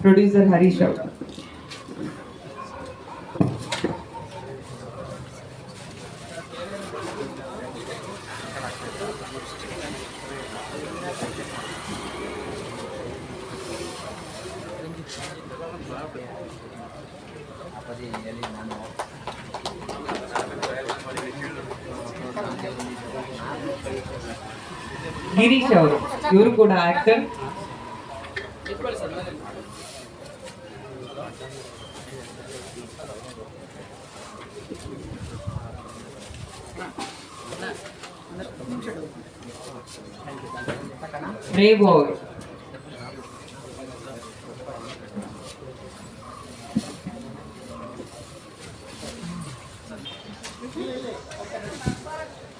Producer Harish ಅವರು ಗಿರೀಶ್ ಅವರು ಇವರು ಕೂಡ ಆಕ್ಟರ್ ರೇವು ಅವರು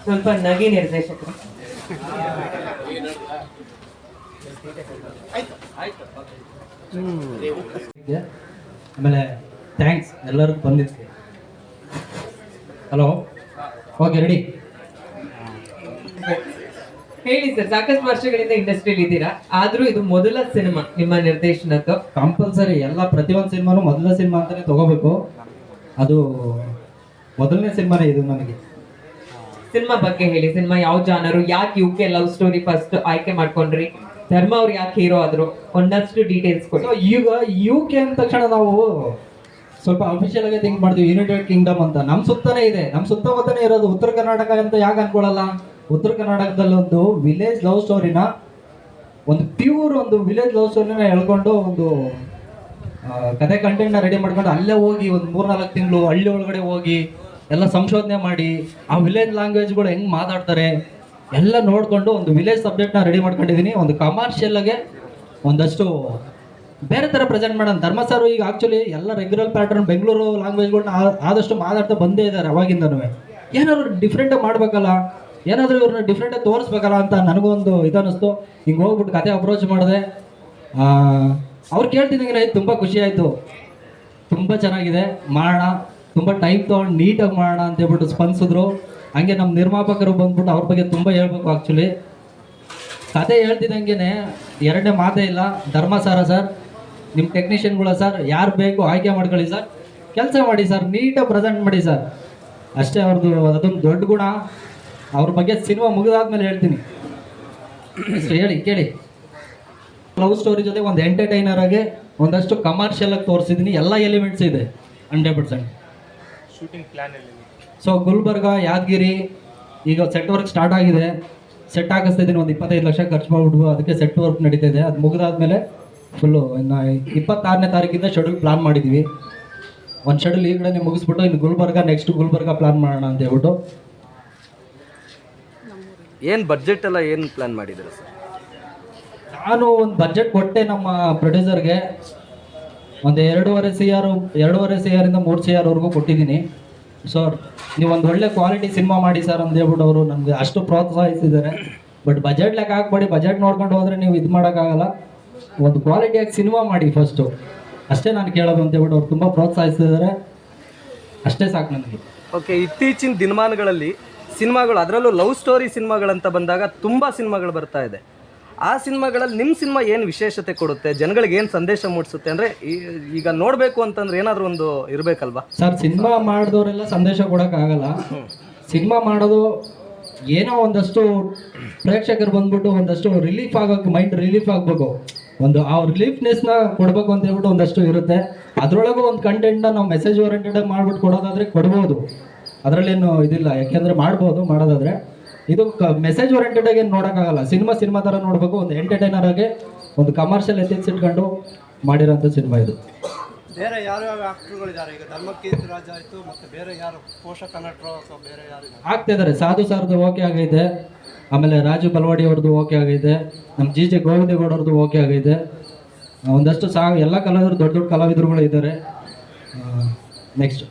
ಸ್ವಲ್ಪ ನಗಿ ನಿರ್ದೇಶಕರು. ಆಮೇಲೆ ಥ್ಯಾಂಕ್ಸ್ ಎಲ್ಲರಿಗೂ ಬಂದಿದ್ದಕ್ಕೆ ಹಲೋ ಓಕೆ ರೆಡಿ ಹೇಳಿ ಸರ್ ಸಾಕಷ್ಟು ವರ್ಷಗಳಿಂದ ಇಂಡಸ್ಟ್ರಿಯಲ್ಲಿ ಇದ್ದೀರಾ? ಆದ್ರೂ ಇದು ಮೊದಲ ಸಿನಿಮಾ ನಿಮ್ಮ ನಿರ್ದೇಶನದ್ದು. ಕಂಪಲ್ಸರಿ ಎಲ್ಲ ಪ್ರತಿಯೊಂದು ಸಿನಿಮಾನು ಮೊದಲ ಸಿನಿಮಾ ಅಂತಾನೆ ತಗೋಬೇಕು. ಅದು ಮೊದಲನೇ ಸಿನಿಮಾನೇ ಇದು ನನಗೆ. ಸಿನಿಮಾ ಬಗ್ಗೆ ಹೇಳಿ ಸಿನಿಮಾ ಯಾವ ಜಾನರು ಯಾಕೆ U K love story first ಆಯ್ಕೆ ಮಾಡ್ಕೊಂಡ್ರಿ? ಧರ್ಮ ಅವ್ರು ಯಾಕೆ ಹೀರೋ ಆದ್ರು? ಒಂದಷ್ಟು ಡೀಟೇಲ್ಸ್ ಕೊಡಿ. ಸೊ ಈಗ ಯು ಕೆ ಅಂದ ತಕ್ಷಣ ನಾವು ಸ್ವಲ್ಪ ಅಫಿಷಿಯಲ್ ಆಗಿ ಥಿಂಕ್ ಮಾಡ್ತೀವಿ ಯುನೈಟೆಡ್ ಕಿಂಗ್ಡಮ್ ಅಂತ. ನಮ್ಮ ಸುತ್ತನೇ ಇದೆ. ನಮ್ಮ ಸುತ್ತಮುತ್ತನೇ ಇರೋದು ಉತ್ತರ ಕರ್ನಾಟಕ ಅಂತ ಯಾಕೆ ಅನ್ಕೊಳ್ಳಲ್ಲ? ಉತ್ತರ ಕರ್ನಾಟಕದಲ್ಲಿ ಒಂದು ವಿಲೇಜ್ ಲವ್ ಸ್ಟೋರಿನ ಒಂದು ಪ್ಯೂರ್ ಒಂದು ವಿಲೇಜ್ ಲವ್ ಸ್ಟೋರಿನ ಹೇಳ್ಕೊಂಡು ಒಂದು ಕತೆ ಕಂಟೆಂಟ್ನ ರೆಡಿ ಮಾಡ್ಕೊಂಡು ಅಲ್ಲೇ ಹೋಗಿ ಒಂದು ಮೂರ್ನಾಲ್ಕು ತಿಂಗಳು ಹಳ್ಳಿ ಒಳಗಡೆ ಹೋಗಿ ಎಲ್ಲ ಸಂಶೋಧನೆ ಮಾಡಿ, ಆ ವಿಲೇಜ್ ಲ್ಯಾಂಗ್ವೇಜ್ಗಳು ಹೆಂಗೆ ಮಾತಾಡ್ತಾರೆ ಎಲ್ಲ ನೋಡಿಕೊಂಡು ಒಂದು ವಿಲೇಜ್ ಸಬ್ಜೆಕ್ಟ್ನ ರೆಡಿ ಮಾಡ್ಕೊಂಡಿದ್ದೀನಿ ಒಂದು ಕಮರ್ಷಿಯಲ್ಗೆ ಒಂದಷ್ಟು ಬೇರೆ ಥರ ಪ್ರೆಸೆಂಟ್ ಮಾಡೋಣ. ಧರ್ಮಸ್ಥರು ಈಗ ಆ್ಯಕ್ಚುಲಿ ಎಲ್ಲ ರೆಗ್ಯುಲರ್ ಪ್ಯಾಟರ್ನ್ ಬೆಂಗಳೂರು ಲ್ಯಾಂಗ್ವೇಜ್ಗಳನ್ನ ಆದಷ್ಟು ಮಾತಾಡ್ತಾ ಬಂದೇ ಇದ್ದಾರೆ ಅವಾಗಿಂದನೂ. ಏನಾದ್ರು ಡಿಫ್ರೆಂಟಾಗಿ ಮಾಡಬೇಕಲ್ಲ. ಏನಾದರೂ ಇವ್ರನ್ನ ಡಿಫ್ರೆಂಟಾಗಿ ತೋರಿಸ್ಬೇಕಲ್ಲ ಅಂತ ನನಗೂ ಒಂದು ಇದನ್ನಿಸ್ತು. ಹಿಂಗೆ ಹೋಗ್ಬಿಟ್ಟು ಕತೆ ಅಪ್ರೋಚ್ ಮಾಡಿದೆ. ಅವ್ರು ಕೇಳ್ತಿದ್ದಂಗೆ ತುಂಬ ಖುಷಿ ಆಯಿತು. ತುಂಬ ಚೆನ್ನಾಗಿದೆ. ಮಾಡೋಣ. ತುಂಬ ಟೈಮ್ ತೊಗೊಂಡು ನೀಟಾಗಿ ಮಾಡೋಣ ಅಂತ ಹೇಳ್ಬಿಟ್ಟು ಸ್ಪಂದಿಸಿದ್ರು. ಹಂಗೆ ನಮ್ಮ ನಿರ್ಮಾಪಕರು ಬಂದ್ಬಿಟ್ಟು ಅವ್ರ ಬಗ್ಗೆ ತುಂಬ ಹೇಳ್ಬೇಕು ಆ್ಯಕ್ಚುಲಿ ಕತೆ ಹೇಳ್ತಿದ್ದಂಗೆ ಎರಡನೇ ಮಾತೇ ಇಲ್ಲ. ಧರ್ಮಸಾರ ಸರ್ ನಿಮ್ಮ ಟೆಕ್ನಿಷಿಯನ್ಗಳ ಸರ್, ಯಾರು ಬೇಕು ಆಯ್ಕೆ ಮಾಡ್ಕೊಳ್ಳಿ ಸರ್. ಕೆಲಸ ಮಾಡಿ ಸರ್ ನೀಟಾಗಿ ಪ್ರೆಸೆಂಟ್ ಮಾಡಿ ಸರ್. ಅಷ್ಟೇ ಅವ್ರದ್ದು ಅದೊಂದು ದೊಡ್ಡ ಗುಣ. ಅವ್ರ ಬಗ್ಗೆ ಸಿನಿಮಾ ಮುಗಿದಾದ್ಮೇಲೆ ಹೇಳ್ತೀನಿ. ಹೇಳಿ ಕೇಳಿ. ಲವ್ ಸ್ಟೋರಿ ಜೊತೆ ಒಂದು ಎಂಟರ್ಟೈನರ್ ಆಗಿ ಒಂದಷ್ಟು ಕಮರ್ಷಿಯಲ್ ಆಗಿ ತೋರಿಸಿದ್ದೀನಿ ಎಲ್ಲ ಎಲಿಮೆಂಟ್ಸ್ ಇದೆ hundred percent so Gulbarga Yadgiri ಈಗ ಸೆಟ್ ವರ್ಕ್ ಸ್ಟಾರ್ಟ್ ಆಗಿದೆ. ಸೆಟ್ ಹಾಕಿಸ್ತಾ ಇದ್ದೀನಿ ಒಂದು ಇಪ್ಪತ್ತೈದು ಲಕ್ಷ ಖರ್ಚು ಮಾಡ್ಬಿಟ್ಟು ಅದಕ್ಕೆ ಸೆಟ್ ವರ್ಕ್ ನಡೀತಿದೆ ಅದು ಮುಗಿದಾದ್ಮೇಲೆ ಫುಲ್ಲು ಇನ್ನು ಇಪ್ಪತ್ತಾರನೇ ತಾರೀಕಿಂದ ಶೆಡ್ಯೂಲ್ ಪ್ಲಾನ್ ಮಾಡಿದ್ದೀವಿ ಒಂದು ಶೆಡ್ಯೂಲ್ ಈ ಕಡೆ ಮುಗಿಸ್ಬಿಟ್ಟು ಇನ್ನು ಗುಲ್ಬರ್ಗ ನೆಕ್ಸ್ಟ್ ಗುಲ್ಬರ್ಗ ಪ್ಲಾನ್ ಮಾಡೋಣ ಅಂತ ಹೇಳ್ಬಿಟ್ಟು ಏನು ಬಜೆಟ್ ಎಲ್ಲ ಏನು ಪ್ಲಾನ್ ಮಾಡಿದ್ದೀರಾ ಸರ್? ನಾನು ಒಂದು ಬಜೆಟ್ ಕೊಟ್ಟೆ ನಮ್ಮ ಪ್ರೊಡ್ಯೂಸರ್ಗೆ ಒಂದು ಎರಡೂವರೆ ಸಿ ಆರ್ ಎರಡೂವರೆ ಸಿ ಆರಿಂದ ಮೂರು ಸಿ ಆರ್ವರೆಗೂ ಕೊಟ್ಟಿದ್ದೀನಿ. ಸರ್ ನೀವು ಒಂದು ಒಳ್ಳೆ ಕ್ವಾಲಿಟಿ ಸಿನಿಮಾ ಮಾಡಿ ಸರ್ ಅಂತ ಹೇಳ್ಬಿಟ್ಟು ಅವರು ನಮಗೆ ಅಷ್ಟು ಪ್ರೋತ್ಸಾಹಿಸಿದ್ದಾರೆ. ಬಟ್ ಬಜೆಟ್ ಲೆಕ್ಕ ಹಾಕ್ಬೇಡಿ ಬಜೆಟ್ ನೋಡ್ಕೊಂಡು ಹೋದರೆ ನೀವು ಇದು ಮಾಡೋಕ್ಕಾಗಲ್ಲ. ಒಂದು ಕ್ವಾಲಿಟಿಯಾಗಿ ಸಿನಿಮಾ ಮಾಡಿ ಫಸ್ಟು ಅಷ್ಟೇ ನಾನು ಕೇಳೋದು ಅಂತ ಹೇಳ್ಬಿಟ್ಟು ಅವ್ರು ತುಂಬ ಪ್ರೋತ್ಸಾಹಿಸಿದ್ದಾರೆ. ಅಷ್ಟೇ ಸಾಕು ನನಗೆ. ಓಕೆ ಇತ್ತೀಚಿನ ದಿನಮಾನಗಳಲ್ಲಿ ಸಿನಿಮಾಗಳು ಅದರಲ್ಲೂ ಲವ್ ಸ್ಟೋರಿ ಸಿನಿಮಾಗಳಂತ ಬಂದಾಗ ತುಂಬ ಸಿನಿಮಾಗಳು ಬರ್ತಾ ಇದೆ. ಆ ಸಿನಿಮಾಗಳಲ್ಲಿ ನಿಮ್ಮ ಸಿನಿಮಾ ಏನು ವಿಶೇಷತೆ ಕೊಡುತ್ತೆ? ಜನಗಳಿಗೆ ಏನು ಸಂದೇಶ ಮೂಡಿಸುತ್ತೆ? ಅಂದರೆ ಈಗ ನೋಡಬೇಕು ಅಂತಂದ್ರೆ ಏನಾದರೂ ಒಂದು ಇರಬೇಕಲ್ವಾ? ಸರ್ ಸಿನಿಮಾ ಮಾಡಿದವರೆಲ್ಲ ಸಂದೇಶ ಕೊಡೋಕ್ಕಾಗಲ್ಲ. ಸಿನಿಮಾ ಮಾಡೋದು ಏನೋ ಒಂದಷ್ಟು ಪ್ರೇಕ್ಷಕರು ಬಂದ್ಬಿಟ್ಟು ಒಂದಷ್ಟು ರಿಲೀಫ್ ಆಗೋಕೆ ಮೈಂಡ್ ರಿಲೀಫ್ ಆಗಬೇಕು. ಒಂದು ಆ ರಿಲೀಫ್ನೆಸ್ನ ಕೊಡಬೇಕು ಅಂತ ಹೇಳ್ಬಿಟ್ಟು ಒಂದಷ್ಟು ಇರುತ್ತೆ. ಅದರೊಳಗೂ ಒಂದು ಕಂಟೆಂಟ್ನ ನಾವು ಮೆಸೇಜ್ ಓರಿಯೆಂಟೆಡ್ ಮಾಡಿಬಿಟ್ಟು ಕೊಡೋದಾದರೆ ಕೊಡ್ಬೋದು. ಅದರಲ್ಲೇನು ಇದಿಲ್ಲ. ಯಾಕೆಂದರೆ ಮಾಡ್ಬೋದು ಮಾಡೋದಾದರೆ ಇದು ಮೆಸೇಜ್ ಓರಿಯೆಂಟೆಡ್ ಆಗಿ ಏನು ನೋಡೋಕ್ಕಾಗಲ್ಲ. ಸಿನಿಮಾ ಸಿನಿಮಾ ಥರ ನೋಡಬೇಕು ಒಂದು ಎಂಟರ್ಟೈನರ್ ಆಗಿ ಒಂದು ಕಮರ್ಷಿಯಲ್ ಎಥಿಕ್ಸ್ ಇಟ್ಕೊಂಡು ಮಾಡಿರೋಂಥ ಸಿನಿಮಾ ಇದು. ಬೇರೆ ಯಾರ್ಯಾವ ಆಕ್ಟರ್ಗಳಿದ್ದಾರೆ ಈಗ ಧರ್ಮಕೀರ್ತಿ ರಾಜ ಆಯಿತು ಮತ್ತು ಬೇರೆ ಯಾರು? ಪೋಷಕ ನಟರು ಅಥವಾ ಬೇರೆ ಯಾರು? ಆಗ್ತಾ ಇದ್ದಾರೆ. ಸಾಧು ಸಾರದು ಓಕೆ ಆಗೈತೆ. ಆಮೇಲೆ ರಾಜು ಬಲವಾಡಿ ಅವ್ರದ್ದು ಓಕೆ ಆಗೈತೆ. ನಮ್ಮ ಜಿ ಜೆ ಗೋವಿಂದೇಗೌಡ ಅವ್ರದ್ದು ಓಕೆ ಆಗೈತೆ. ಒಂದಷ್ಟು ಸಾ ಎಲ್ಲ ಕಲಾವಿದರು ದೊಡ್ಡ ದೊಡ್ಡ ಕಲಾವಿದರುಗಳು ಇದ್ದಾರೆ. ನೆಕ್ಸ್ಟ್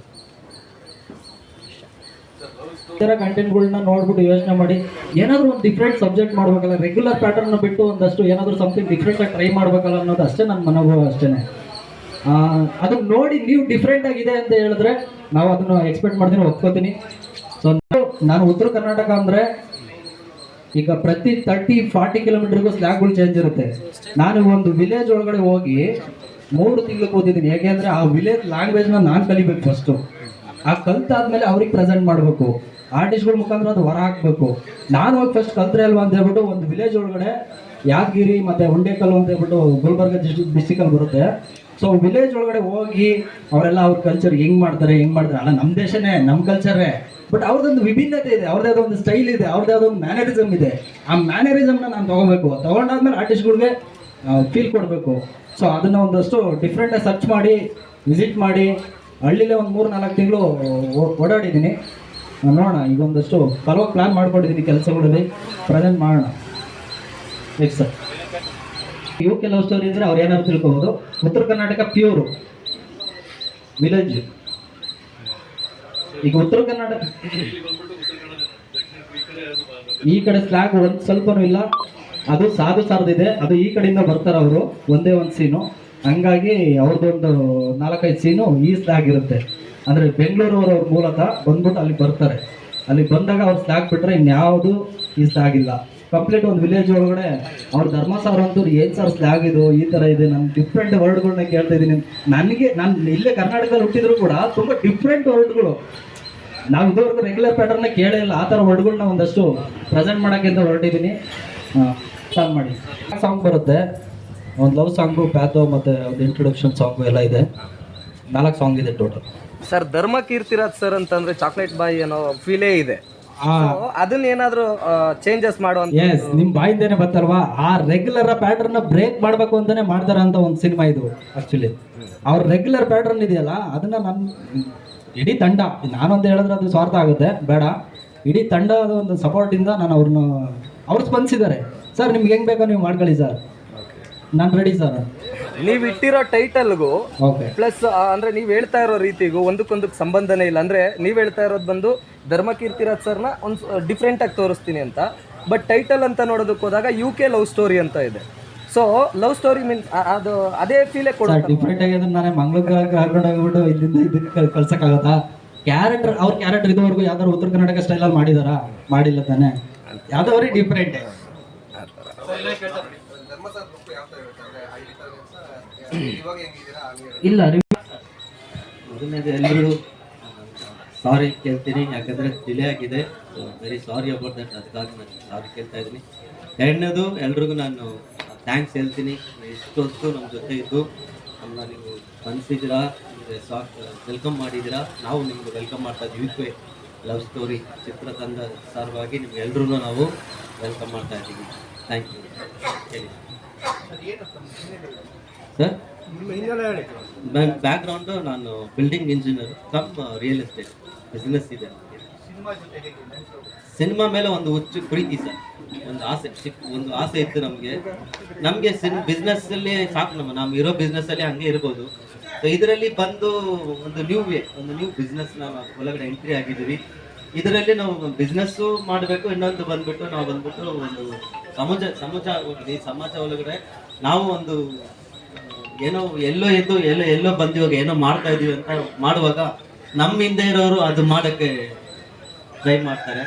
ಥರ ಕಂಟೆಂಟ್ಗಳನ್ನ ನೋಡ್ಬಿಟ್ಟು ಯೋಚನೆ ಮಾಡಿ. ಏನಾದರೂ ಒಂದು ಡಿಫ್ರೆಂಟ್ ಸಬ್ಜೆಕ್ಟ್ ಮಾಡ್ಬೇಕಲ್ಲ ರೆಗ್ಯುಲರ್ ಪ್ಯಾಟರ್ನ್ ಬಿಟ್ಟು ಒಂದಷ್ಟು ಏನಾದರೂ ಸಮಥಿಂಗ್ ಡಿಫ್ರೆಂಟಾಗಿ ಟ್ರೈ ಮಾಡ್ಬೇಕಲ್ಲ ಅನ್ನೋದು ಅಷ್ಟೇ ನನ್ನ ಮನೋಭಾವ ಅಷ್ಟೇ ಅದನ್ನ ನೋಡಿ ನೀವು ಡಿಫ್ರೆಂಟ್ ಆಗಿದೆ ಅಂತ ಹೇಳಿದ್ರೆ ನಾವು ಅದನ್ನು ಎಕ್ಸ್ಪೆಕ್ಟ್ ಮಾಡ್ತೀನಿ, ಒಪ್ಕೋತೀನಿ. ಸೊ ನಾನು ಉತ್ತರ ಕರ್ನಾಟಕ ಅಂದರೆ ಈಗ ಪ್ರತಿ ತರ್ಟಿ ಫಾರ್ಟಿ ಕಿಲೋಮೀಟರ್ಗೂ ಸ್ಲ್ಯಾಗ್ಗಳು ಚೇಂಜ್ ಇರುತ್ತೆ. ನಾನು ಒಂದು ವಿಲೇಜ್ ಒಳಗಡೆ ಹೋಗಿ ಮೂರು ತಿಂಗಳು ಕೂತಿದ್ದೀನಿ. ಯಾಕೆಂದ್ರೆ ಆ ವಿಲೇಜ್ ಲ್ಯಾಂಗ್ವೇಜ್ನ ನಾನು ಕಲಿಬೇಕು ಫಸ್ಟು ಆ ಕಲ್ತಾದ್ಮೇಲೆ ಅವ್ರಿಗೆ ಪ್ರೆಸೆಂಟ್ ಮಾಡಬೇಕು. ಆರ್ಟಿಸ್ಟ್ಗಳ ಮುಖಾಂತರ ಅದು ಹೊರ ಹಾಕ್ಬೇಕು. ನಾನು ಹೋಗಿ ಫಸ್ಟ್ ಕಲ್ತ್ರೆ ಅಲ್ವಾ ಅಂತ ಹೇಳ್ಬಿಟ್ಟು ಒಂದು ವಿಲೇಜ್ ಒಳಗಡೆ ಯಾದಗಿರಿ ಮತ್ತೆ ಉಂಡೇಕಲ್ಲು ಅಂತ ಹೇಳ್ಬಿಟ್ಟು ಗುಲ್ಬರ್ಗ ಡಿಸ್ಟಿಕ್ ಅಲ್ಲಿ ಬರುತ್ತೆ. ಸೊ ವಿಲೇಜ್ ಒಳಗಡೆ ಹೋಗಿ ಅವರೆಲ್ಲ ಅವ್ರ ಕಲ್ಚರ್ ಹೆಂಗ್ ಮಾಡ್ತಾರೆ ಹೆಂಗ್ ಮಾಡ್ತಾರೆ? ಅಲ್ಲ ನಮ್ಮ ದೇಶನೇ ನಮ್ಮ ಕಲ್ಚರೇ ಬಟ್ ಅವ್ರದ್ದೊಂದು ವಿಭಿನ್ನತೆ ಇದೆ ಅವ್ರದ್ದೇ ಒಂದು ಸ್ಟೈಲ್ ಇದೆ ಅವ್ರದ್ದೇ ಒಂದು ಮ್ಯಾನರಿಸಮ್ ಇದೆ. ಆ ಮ್ಯಾನರಿಸಮ್ನ ನಾನು ತಗೋಬೇಕು. ತಗೊಂಡಾದ್ಮೇಲೆ ಆರ್ಟಿಸ್ಟ್ಗಳಿಗೆ ಫೀಲ್ ಕೊಡಬೇಕು. ಸೊ ಅದನ್ನ ಒಂದಷ್ಟು ಡಿಫ್ರೆಂಟಾಗಿ ಸರ್ಚ್ ಮಾಡಿ ವಿಸಿಟ್ ಮಾಡಿ, ಹಳ್ಳಿಲೇ ಒಂದು ಮೂರು ನಾಲ್ಕು ತಿಂಗಳು ಓಡಾಡಿದ್ದೀನಿ. ನೋಡೋಣ ಈಗ ಒಂದಷ್ಟು ಫಲವಾಗಿ ಪ್ಲ್ಯಾನ್ ಮಾಡ್ಕೊಂಡಿದ್ದೀನಿ ಕೆಲಸಗಳಲ್ಲಿ ಪ್ರೆಸೆಂಟ್ ಮಾಡೋಣ. ನೆಕ್ಸ್ಟ್ ಕೆ ಲವ್ ಸ್ಟೋರಿ ಅಂದರೆ ಅವ್ರು ಏನಾದ್ರು ತಿಳ್ಕೊಬೋದು. ಉತ್ತರ ಕರ್ನಾಟಕ ಪ್ಯೂರು ವಿಲೇಜ್ ಈಗ ಉತ್ತರ ಕರ್ನಾಟಕ ಈ ಕಡೆ ಸ್ಲ್ಯಾಗ್ ಒಂದು ಸ್ವಲ್ಪನೂ ಇಲ್ಲ. ಅದು ಸಾಧು ಸಾರದಿದೆ. ಅದು ಈ ಕಡೆಯಿಂದ ಬರ್ತಾರೆ ಅವರು. ಒಂದೇ ಒಂದು ಸೀನು ಹಂಗಾಗಿ ಅವ್ರದ್ದೊಂದು ನಾಲ್ಕೈದು ಸೀನು ಈ ಆಗಿರುತ್ತೆ. ಇರುತ್ತೆ ಅಂದರೆ ಬೆಂಗಳೂರವ್ರ ಮೂಲತಃ ಬಂದ್ಬಿಟ್ಟು ಅಲ್ಲಿ ಬರ್ತಾರೆ. ಅಲ್ಲಿ ಬಂದಾಗ ಅವ್ರು ಸ್ಲ್ಯಾಗ್ ಬಿಟ್ರೆ ಇನ್ಯಾವುದು ಆಗಿಲ್ಲ. ಕಂಪ್ಲೀಟ್ ಒಂದು ವಿಲೇಜ್ ಒಳಗಡೆ ಅವ್ರ ಧರ್ಮಸಾರ ಅಂತೂ ಏನು ಸರ್ ಸ್ಲ್ಯಾಗ್ ಇದು, ಈ ಥರ ಇದೆ, ನಾನು ಡಿಫ್ರೆಂಟ್ ವರ್ಡ್ಗಳನ್ನ ಕೇಳ್ತಾ ಇದ್ದೀನಿ ನನಗೆ, ನಾನು ಇಲ್ಲೇ ಕರ್ನಾಟಕದಲ್ಲಿ ಹುಟ್ಟಿದ್ರು ಕೂಡ ತುಂಬ ಡಿಫ್ರೆಂಟ್ ವರ್ಡ್ಗಳು ನಾವು ಇದುವರೆಗೂ ರೆಗ್ಯುಲರ್ ಪ್ಯಾಟರ್ನ ಕೇಳೇ ಇಲ್ಲ. ಆ ಥರ ವರ್ಡ್ಗಳನ್ನ ಒಂದಷ್ಟು ಪ್ರೆಸೆಂಟ್ ಮಾಡೋಕ್ಕಿಂತ ಹೊರಟಿದ್ದೀನಿ ಸಾಂಗ್ ಮಾಡಿ. ಸಾಂಗ್ ಬರುತ್ತೆ. ಒಂದು ಲವ್ ಸಾಂಗು ಪ್ಯಾಥೋ ಮತ್ತು ಒಂದು ಇಂಟ್ರೊಡಕ್ಷನ್ ಸಾಂಗು ಎಲ್ಲ ಇದೆ. ನಾಲ್ಕು ಸಾಂಗ್ ಇದೆ total sir Dharma Keerthiraj sir ಅಂತಂದ್ರೆ ಚಾಕ್ಲೇಟ್ ಬಾಯ್ ಏನೋ ಫೀಲೇ ಇದೆ. ಅದನ್ನ ಏನಾದ್ರು ಚೇಂಜಸ್ ಮಾಡುವಂತ ಎಸ್ ನಿಮ್ಮ ಬಾಯಿಂದೇನೆ ಬರ್ತಾರವಾ ಆ ರೆಗ್ಯುಲರ್ ಪ್ಯಾಟರ್ನ್ ಬ್ರೇಕ್ ಮಾಡಬೇಕು ಅಂತಾನೆ ಮಾಡ್ತಾರ ಅಂತ ಒಂದು ಸಿನಿಮಾ ಇದು ಆಕ್ಚುಲಿ ಅವ್ರ ರೆಗ್ಯುಲರ್ ಪ್ಯಾಟರ್ನ್ ಇದೆಯಲ್ಲ ಅದನ್ನ ನನ್ನ ಇಡೀ ತಂಡ ನಾನೊಂದು ಹೇಳಿದ್ರೆ ಅದು ಸ್ವಾರ್ಥ ಆಗುತ್ತೆ ಬೇಡ. ಇಡೀ ತಂಡದ ಒಂದು ಸಪೋರ್ಟಿಂದ ನಾನು ಅವ್ರನ್ನ ಅವ್ರು ಸ್ಪಂದಿಸಿದ್ದಾರೆ. ಸರ್ ನಿಮ್ಗೆ ಹೆಂಗ್ ಬೇಕೋ ನೀವು ಮಾಡ್ಕೊಳ್ಳಿ ಸರ್ ನಾನು ರೆಡಿ ಸರ್ ನೀವ್ ಇಟ್ಟಿರೋ ಟೈಟಲ್ಗೂ ಓಕೆ ಪ್ಲಸ್ ಅಂದ್ರೆ ನೀವ್ ಹೇಳ್ತಾ ಇರೋ ರೀತಿಗೂ ಒಂದಕ್ಕೊಂದಕ್ಕೆ ಸಂಬಂಧನೇ ಇಲ್ಲ. ಅಂದ್ರೆ ನೀವ್ ಹೇಳ್ತಾ ಇರೋದು ಬಂದು ಧರ್ಮ ಕೀರ್ತಿರಾಜ್ ಸರ್ನ ಒಂದು ಡಿಫ್ರೆಂಟ್ ಆಗಿ ತೋರಿಸ್ತೀನಿ ಅಂತ. ಬಟ್ ಟೈಟಲ್ ಅಂತ ನೋಡೋದಕ್ಕೆ ಹೋದಾಗ ಯು ಕೆ ಲವ್ ಸ್ಟೋರಿ ಅಂತ ಇದೆ. ಸೊ ಲವ್ ಸ್ಟೋರಿ ಮೀನ್ ಅದು ಅದೇ ಫೀಲೇ ಸರ್ ಕೊಡುತ್ತೆ? ಡಿಫ್ರೆಂಟ್ ಆಗಿ ಅದನ್ನ ನಾನೇ ಮಂಗಳೂರು ಕರ್ಕೊಂಡು ಹೋಗ್ಬಿಟ್ಟು ಇಲ್ಲಿಂದ ಇದಕ್ಕೆ ಕಳ್ಸಕ್ಕಾಗತ್ತಾ? ಕ್ಯಾರೆಕ್ಟರ್ ಅವ್ರ ಕ್ಯಾರೆಕ್ಟರ್ ಇದುವರೆಗೂ ಯಾವ್ದಾದ್ರು ಉತ್ತರ ಕರ್ನಾಟಕ ಸ್ಟೈಲಲ್ಲಿ ಮಾಡಿದಾರಾ? ಮಾಡಿಲ್ಲ ತಾನೆ? ಯಾವ್ದವ್ರಿ ಡಿಫ್ರೆಂಟ್ ಇಲ್ಲ ಮೊದಲನೇದು ಎಲ್ಲರೂ ಸಾರಿ ಕೇಳ್ತೀನಿ, ಯಾಕಂದ್ರೆ ಡಿಲೇ ಆಗಿದೆ. ವೆರಿ ಸಾರಿ ಅಬೌಟ್ ದಟ್ ಅದಕ್ಕಾಗಿ ನಾನು ಸಾರಿ ಕೇಳ್ತಾ ಇದ್ದೀನಿ. ಎರಡನೇದು, ಎಲ್ರಿಗೂ ನಾನು ಥ್ಯಾಂಕ್ಸ್ ಹೇಳ್ತೀನಿ. ಇಷ್ಟೊತ್ತು ನಮ್ಮ ಜೊತೆ ಇದ್ದು ನಮ್ಮನ್ನ ನೀವು ಸ್ಪಂದಿಸಿದ್ದೀರಾ ಅಂದರೆ ಸಾಕ್ ವೆಲ್ಕಮ್ ಮಾಡಿದ್ದೀರಾ, ನಾವು ನಿಮ್ಗೆ ವೆಲ್ಕಮ್ ಮಾಡ್ತಾ ಇದ್ದೀವಿ. ಕೆ ಲವ್ ಸ್ಟೋರಿ ಚಿತ್ರತಂಡ ಸಾರವಾಗಿ ನಿಮ್ಗೆ ಎಲ್ರೂ ನಾವು ವೆಲ್ಕಮ್ ಮಾಡ್ತಾ ಇದ್ದೀವಿ. ಥ್ಯಾಂಕ್ ಯು ಹೇಳಿ. ಸರ್ ಬ್ಯಾಕ್ಗ್ರೌಂಡು ನಾನು building engineer cum real estate. Business ಇದೆ ಸಿನಿಮಾ ಮೇಲೆ ಒಂದು ಹುಚ್ಚು ಪ್ರೀತಿ ಸರ್. ಒಂದು ಆಸೆ ಒಂದು ಆಸೆ ಇತ್ತು ನಮಗೆ. ನಮಗೆ ಸಿನ್ ಬಿಸ್ನೆಸ್ಸಲ್ಲಿ ಸಾಕು ನಮ್ಮ ನಾವು ಇರೋ ಬಿಸ್ನೆಸ್ಸಲ್ಲಿ ಹಂಗೆ ಇರ್ಬೋದು. ಸೊ ಇದರಲ್ಲಿ ಬಂದು ಒಂದು ನ್ಯೂ ವೇ ಒಂದು ನ್ಯೂ ಬಿಸ್ನೆಸ್ ನಾವು ಒಳಗಡೆ ಎಂಟ್ರಿ ಆಗಿದ್ದೀವಿ. ಇದರಲ್ಲಿ ನಾವು ಬಿಸ್ನೆಸ್ಸು ಮಾಡಬೇಕು ಇನ್ನೊಂದು ಬಂದ್ಬಿಟ್ಟು ನಾವು ಬಂದ್ಬಿಟ್ಟು ಒಂದು ಸಮಾಜ ಸಮಾಜ ಈ ಸಮಾಜ ಒಳಗಡೆ ನಾವು ಒಂದು ಏನೋ ಎಲ್ಲೋ ಎದ್ದು ಎಲ್ಲೋ ಎಲ್ಲೋ ಬಂದಿವಾಗ ಏನೋ ಮಾಡ್ತಾ ಇದೀವಿ ಅಂತ ಮಾಡುವಾಗ ನಮ್ಮ ಹಿಂದೆ ಇರೋರು ಅದು ಮಾಡಕ್ಕೆ ಟ್ರೈ ಮಾಡ್ತಾರೆ.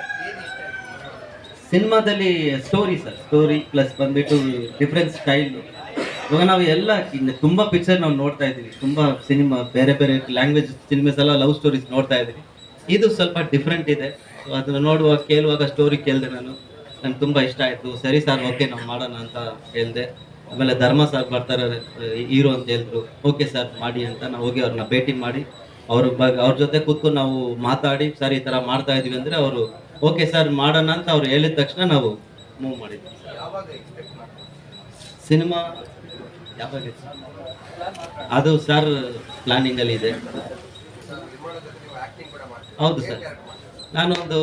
ಸಿನಿಮಾದಲ್ಲಿ ಸ್ಟೋರಿ ಸರ್ ಸ್ಟೋರಿ ಪ್ಲಸ್ ಬಂದ್ಬಿಟ್ಟು ಡಿಫ್ರೆಂಟ್ ಸ್ಟೈಲ್ ಇವಾಗ ನಾವು ಎಲ್ಲ ಇನ್ನು ತುಂಬಾ ಪಿಕ್ಚರ್ ನಾವು ನೋಡ್ತಾ ಇದ್ದೀವಿ. ತುಂಬಾ ಸಿನಿಮಾ, ಬೇರೆ ಬೇರೆ ಲ್ಯಾಂಗ್ವೇಜ್ ಸಿನಿಮಾಸ್ ಎಲ್ಲ ಲವ್ ಸ್ಟೋರೀಸ್ ನೋಡ್ತಾ ಇದ್ದೀವಿ. ಇದು ಸ್ವಲ್ಪ ಡಿಫ್ರೆಂಟ್ ಇದೆ. ಅದನ್ನ ನೋಡುವಾಗ ಕೇಳುವಾಗ ಸ್ಟೋರಿ ಕೇಳಿದೆ ನಾನು. ನಂಗೆ ತುಂಬಾ ಇಷ್ಟ ಆಯ್ತು. ಸರಿ ಸರ್ ಓಕೆ ನಾವು ಮಾಡೋಣ ಅಂತ ಹೇಳಿದೆ. ಆಮೇಲೆ ಧರ್ಮ ಸರ್ ಬರ್ತಾರೆ ಹೀರೋ ಅಂತ ಹೇಳಿದ್ರು. ಓಕೆ ಸರ್, ಮಾಡಿ ಅಂತ ನಾವು ಹೋಗಿ ಅವ್ರನ್ನ ಭೇಟಿ ಮಾಡಿ, ಅವ್ರ ಬಗ್ಗೆ ಅವ್ರ ಜೊತೆ ಕೂತ್ಕೊಂಡು ನಾವು ಮಾತಾಡಿ, ಸರ್, ಈ ಥರ ಮಾಡ್ತಾ ಇದೀವಿ ಅಂದರೆ ಅವರು, ಓಕೆ ಸರ್, ಮಾಡೋಣ ಅಂತ ಅವ್ರು ಹೇಳಿದ ತಕ್ಷಣ ನಾವು ಮೂವ್ ಮಾಡಿದ್ವಿ. ಸಿನಿಮಾ ಯಾವಾಗ ಅದು ಸರ್ ಪ್ಲಾನಿಂಗಲ್ಲಿ ಇದೆ. ಹೌದು ಸರ್. ನಾನೊಂದು